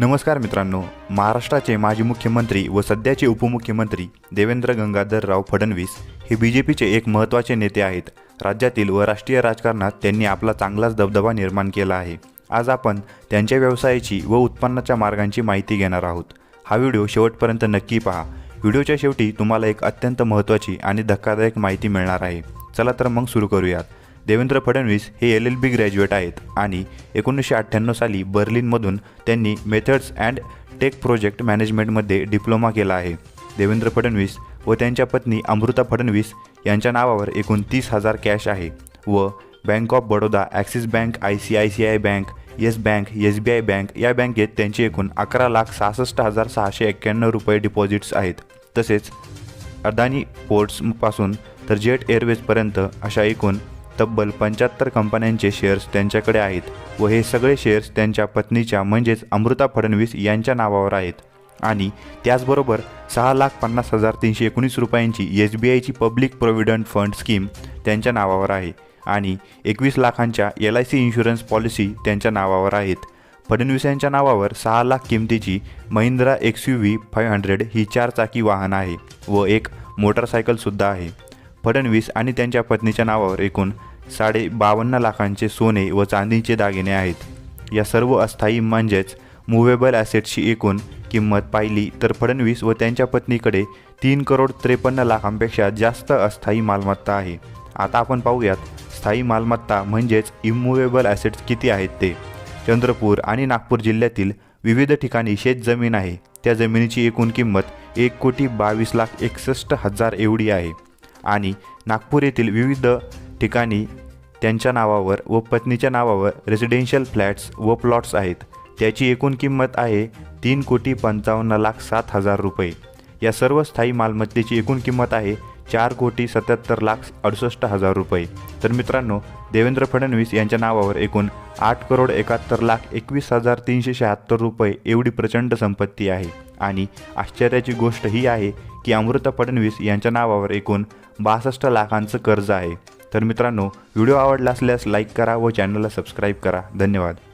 नमस्कार मित्रांनो महाराष्ट्राचे माजी मुख्यमंत्री व सध्याचे उपमुख्यमंत्री देवेंद्र गंगाधरराव फडणवीस हे बी जे पीचे एक महत्त्वाचे नेते आहेत. राज्यातील व राष्ट्रीय राजकारणात त्यांनी आपला चांगलाच दबदबा निर्माण केला आहे. आज आपण त्यांच्या व्यवसायाची व उत्पन्नाच्या मार्गांची माहिती घेणार आहोत. हा व्हिडिओ शेवटपर्यंत नक्की पहा. व्हिडिओच्या शेवटी तुम्हाला एक अत्यंत महत्त्वाची आणि धक्कादायक माहिती मिळणार आहे. चला तर मग सुरू करूयात. देवेंद्र फडणवीस हे एल एल बी ग्रॅज्युएट आहेत आणि एकोणीसशे अठ्ठ्याण्णव साली बर्लिनमधून त्यांनी मेथड्स अँड टेक प्रोजेक्ट मॅनेजमेंटमध्ये डिप्लोमा केला आहे. देवेंद्र फडणवीस व त्यांच्या पत्नी अमृता फडणवीस यांच्या नावावर एकूण तीस हजार कॅश आहे व bank of Baroda Axis bank I C I C I bank Yes bank S B I bank या बँकेत त्यांचे एकूण अकरा लाख सहासष्ट हजार सहाशे एक्क्याण्णव रुपये डिपॉझिट्स आहेत. तसेच अदानी पोर्ट्सपासून तर जेट एअरवेजपर्यंत अशा एकूण तब्बल पंच्याहत्तर कंपन्यांचे शेअर्स त्यांच्याकडे आहेत व हे सगळे शेअर्स त्यांच्या पत्नीच्या म्हणजेच अमृता फडणवीस यांच्या नावावर आहेत. आणि त्याचबरोबर सहा लाख पन्नास हजार तीनशे एकोणीस रुपयांची एस बी आयची पब्लिक प्रोव्हिडंट फंड स्कीम त्यांच्या नावावर आहे. आणि एकवीस लाखांच्या L I C insurance policy त्यांच्या नावावर आहेत. फडणवीस यांच्या नावावर सहा लाख किमतीची Mahindra X U V five hundred ही चारचाकी वाहन आहे व एक मोटरसायकलसुद्धा आहे. फडणवीस आणि त्यांच्या पत्नीच्या नावावर एकूण साडे बावन्न लाखांचे सोने व चांदीचे दागिने आहेत. या सर्व अस्थायी म्हणजेच मुव्हेबल ॲसेट्सची एकूण किंमत पाहिली तर फडणवीस व त्यांच्या पत्नीकडे तीन करोड त्रेपन्न लाखांपेक्षा जास्त अस्थायी मालमत्ता आहे. आता आपण पाहूयात स्थायी मालमत्ता म्हणजेच इमुवेबल ॲसेट्स किती आहेत ते? चंद्रपूर आणि नागपूर जिल्ह्यातील विविध ठिकाणी शेतजमीन आहे. त्या जमिनीची एकूण किंमत एक कोटी बावीस लाख एकसष्ट हजार एवढी आहे. आणि नागपूर येथील विविध ठिकाणी त्यांच्या नावावर व पत्नीच्या नावावर रेसिडेन्शियल फ्लॅट्स व प्लॉट्स आहेत. त्याची एकूण किंमत आहे तीन कोटी पंचावन्न लाख सात हजार रुपये. या सर्व स्थायी मालमत्तेची एकूण किंमत आहे चार कोटी सत्याहत्तर लाख अडुसष्ट हजार रुपये. तर मित्रांनो देवेंद्र फडणवीस यांच्या नावावर एकूण आठ करोड एकाहत्तर लाख एकवीस हजार तीनशे शहात्तर रुपये एवढी प्रचंड संपत्ती आहे. आणि आश्चर्याची गोष्ट ही आहे की अमृता फडणवीस यांच्या नावावर एकूण बासष्ट लाखांचं कर्ज आहे. तर मित्रांनो व्हिडिओ आवडला असल्यास लाईक करा व चॅनलला सबस्क्राईब करा. धन्यवाद.